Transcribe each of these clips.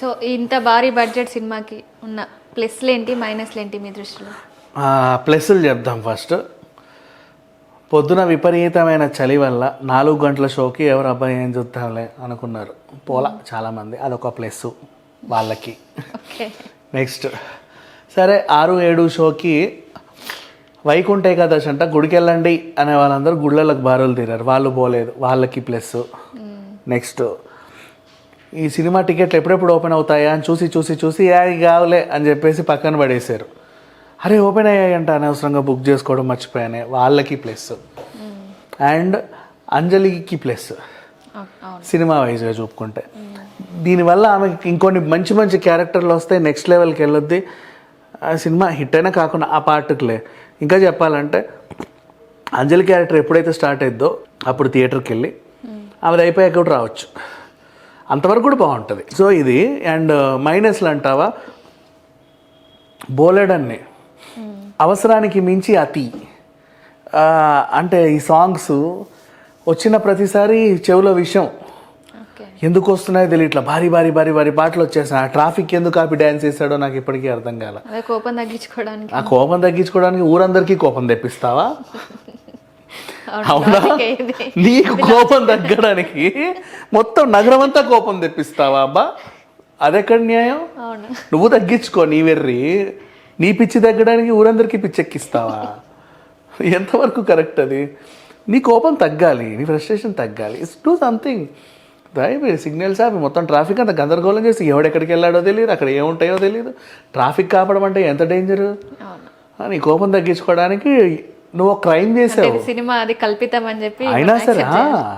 So ఇంత భారీ budget సినిమాకి ఉన్న ప్లస్లు ఏంటి మైనస్లు ఏంటి మీ దృష్టిలో? ప్లస్లు చెప్దాం ఫస్ట్. పొద్దున విపరీతమైన చలి వల్ల నాలుగు గంటల షోకి ఎవరు అబ్బాయి ఏం చూద్దాంలే అనుకున్నారు. పోలా చాలామంది. అదొక ప్లస్ వాళ్ళకి. నెక్స్ట్. సరే ఆరు ఏడు షోకి వైకుంఠ ఏకాదశి అంట గుడికి వెళ్ళండి అనే వాళ్ళందరూ గుళ్ళలకు బారులు తీరారు. వాళ్ళు పోలేదు. వాళ్ళకి ప్లస్. నెక్స్ట్. ఈ సినిమా టికెట్లు ఎప్పుడెప్పుడు ఓపెన్ అవుతాయా అని చూసి చూసి చూసి "యా, ఇక కావులే అని చెప్పేసి పక్కన పడేశారు. అరే ఓపెన్ అయ్యాయంట అనవసరంగా బుక్ చేసుకోవడం మర్చిపోయానే. వాళ్ళకి ప్లస్. అండ్ అంజలికి ప్లస్. సినిమా వైజ్గా చూపుకుంటే. దీనివల్ల ఆమెకి ఇంకొన్ని మంచి మంచి క్యారెక్టర్లు వస్తాయి నెక్స్ట్ లెవెల్కి వెళ్ళొద్ది. ఆ సినిమా హిట్ అయినా కాకుండా ఆ పార్ట్లే ఇంకా చెప్పాలంటే అంజలి క్యారెక్టర్ ఎప్పుడైతే స్టార్ట్ అయిద్దో అప్పుడు థియేటర్కి వెళ్ళి ఆమెది అయిపోయాక కూడా రావచ్చు. అంతవరకు కూడా బాగుంటుంది. సో ఇది అండ్ మైనస్లు అంటావా? బోలెడన్ని. అవసరానికి మించి అతి. అంటే ఈ సాంగ్స్ వచ్చిన ప్రతిసారి చెవులో విషయం ఓకే. ఎందుకు వస్తున్నాయో తెలియదు ఇట్లా భారీ భారీ భారీ భారీ పాటలు వచ్చేసాయి ఆ ట్రాఫిక్ ఎందుకు ఆపి డ్యాన్స్ చేశాడో నాకు ఇప్పటికీ అర్థం కాల. అదే కోపం తగ్గించుకోవడానికి. ఆ కోపం తగ్గించుకోవడానికి ఊరందరికీ కోపం తెప్పిస్తావా? అవును. నీకు కోపం తగ్గడానికి మొత్తం నగరం అంతా కోపం తెప్పిస్తావా అబ్బా? అదెక్కడ న్యాయం? నువ్వు తగ్గించుకో నీ వెర్రి. నీ పిచ్చి తగ్గడానికి ఊరందరికీ పిచ్చెక్కిస్తావా? ఎంతవరకు కరెక్ట్ అది? నీ కోపం తగ్గాలి నీ ఫ్రస్ట్రేషన్ తగ్గాలి. ఇట్స్ డూ సంథింగ్ దయవే సిగ్నల్స్ ఆపి మొత్తం ట్రాఫిక్ అంతా గందరగోళం చేసి ఎవడెక్కడికి వెళ్ళాడో తెలియదు అక్కడ ఏముంటాయో తెలియదు ట్రాఫిక్ కాపడం అంటే ఎంత డేంజరు నీ కోపం తగ్గించుకోవడానికి నువ్వు క్రైమ్ చేసావు. సినిమా అది కల్పితం అని చెప్పి అయినా సరే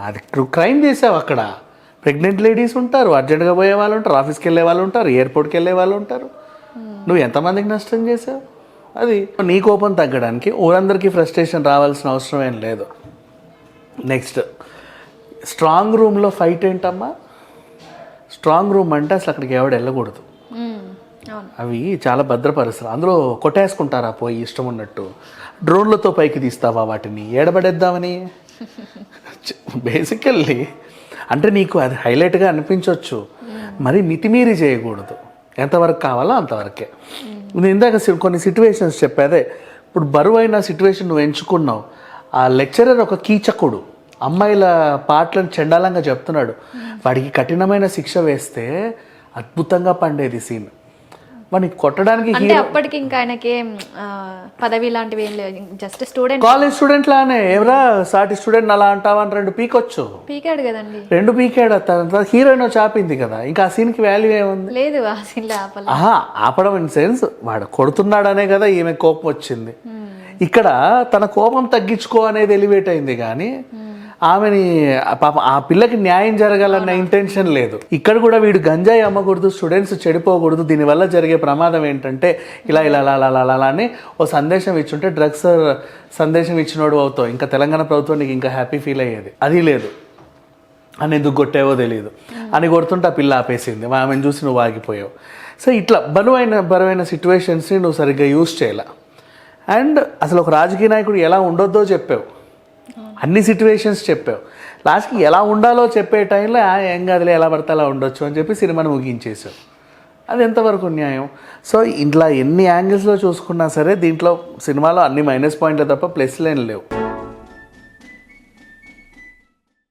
అది క్రైమ్ చేసావు అక్కడ. ప్రెగ్నెంట్ లేడీస్ ఉంటారు అర్జెంట్గా పోయే వాళ్ళు ఉంటారు ఆఫీస్కి వెళ్ళే వాళ్ళు ఉంటారు ఎయిర్పోర్ట్కి వెళ్ళే వాళ్ళు ఉంటారు. నువ్వు ఎంతమందికి నష్టం చేసావు? అది నీ కోపం తగ్గడానికి ఊరందరికీ ఫ్రస్ట్రేషన్ రావాల్సిన అవసరం ఏం లేదు. నెక్స్ట్ స్ట్రాంగ్ రూమ్లో ఫైట్ ఏంటమ్మా? స్ట్రాంగ్ రూమ్ అంటే అసలు అక్కడికి ఎవడు వెళ్ళకూడదు. అవి చాలా భద్రపరుస్తారు. అందులో కొట్టేసుకుంటారా పోయి ఇష్టం ఉన్నట్టు. డ్రోన్లతో పైకి తీస్తావా వాటిని? ఏడబడేద్దామని? బేసికల్లీ అంటే నీకు అది హైలైట్గా అనిపించవచ్చు మరి మితిమీరి చేయకూడదు. ఎంతవరకు కావాలో అంతవరకే. నేను ఇందాక కొన్ని సిట్యువేషన్స్ చెప్పాదే ఇప్పుడు బరువైన సిట్యువేషన్ నువ్వు ఎంచుకున్నావు. ఆ లెక్చరర్ ఒక కీచకుడు. అమ్మాయిల పాటలను చండాలంగా చెప్తున్నాడు. వాడికి కఠినమైన శిక్ష వేస్తే అద్భుతంగా పండేది సీన్ వాడిని కొట్టడానికి అంటే అప్పటికి ఇంకా ఆయనకి పదవి లాంటివి ఏం లేవు. జస్ట్ స్టూడెంట్ కాలేజ్ స్టూడెంట్ లానే. ఎవరా సాటి స్టూడెంట్ అలా అంటావా అని రెండు పీకొచ్చు. పీకాడు కదండి. రెండు పీకాడు తర్వాత హీరోయిన్ చాపింది కదా. ఇంకా ఆ సీన్కి వాల్యూ ఏముంది? లేదు ఆ సీన్లో ఆపల ఆపడం ఇన్ సెన్స్ వాడు కొడుతున్నాడనే కదా ఈమె కోపం వచ్చింది. ఇక్కడ తన కోపం తగ్గించుకో అనేది ఎలివేట్ అయింది కానీ ఆమెని పాప ఆ పిల్లకి న్యాయం జరగాలన్న ఇంటెన్షన్ లేదు. ఇక్కడ కూడా వీడు గంజాయి అమ్మకూడదు స్టూడెంట్స్ చెడిపోకూడదు దీనివల్ల జరిగే ప్రమాదం ఏంటంటే ఇలా ఇలా ఇలా ఇలా ఇలా అని ఓ సందేశం ఇచ్చుంటే డ్రగ్స్ సందేశం ఇచ్చినోడు అవుతావు. ఇంకా తెలంగాణ ప్రభుత్వం నీకు ఇంకా హ్యాపీ ఫీల్ అయ్యేది. అది లేదు. అని ఎందుకు కొట్టావో తెలియదు అని కొడుతుంటే ఆ పిల్ల ఆపేసింది. ఆమెను చూసి నువ్వు ఆగిపోయావు. సో ఇట్లా బరువైన బరువైన సిచ్యువేషన్స్ని నువ్వు సరిగ్గా యూజ్ చేయాల. అండ్ అసలు ఒక రాజకీయ నాయకుడు ఎలా ఉండొద్దో చెప్పావు. అన్ని సిచ్యువేషన్స్ చెప్పావు. లాస్ట్కి ఎలా ఉండాలో చెప్పే టైంలో ఏం కాదులే ఎలా పడితే అలా ఉండొచ్చు అని చెప్పి సినిమాను ముగించేశావు. అది ఎంతవరకు న్యాయం? సో ఇంట్లో ఎన్ని యాంగిల్స్లో చూసుకున్నా సరే దీంట్లో సినిమాలో అన్ని మైనస్ పాయింట్లు తప్ప ప్లస్లేం లేవు.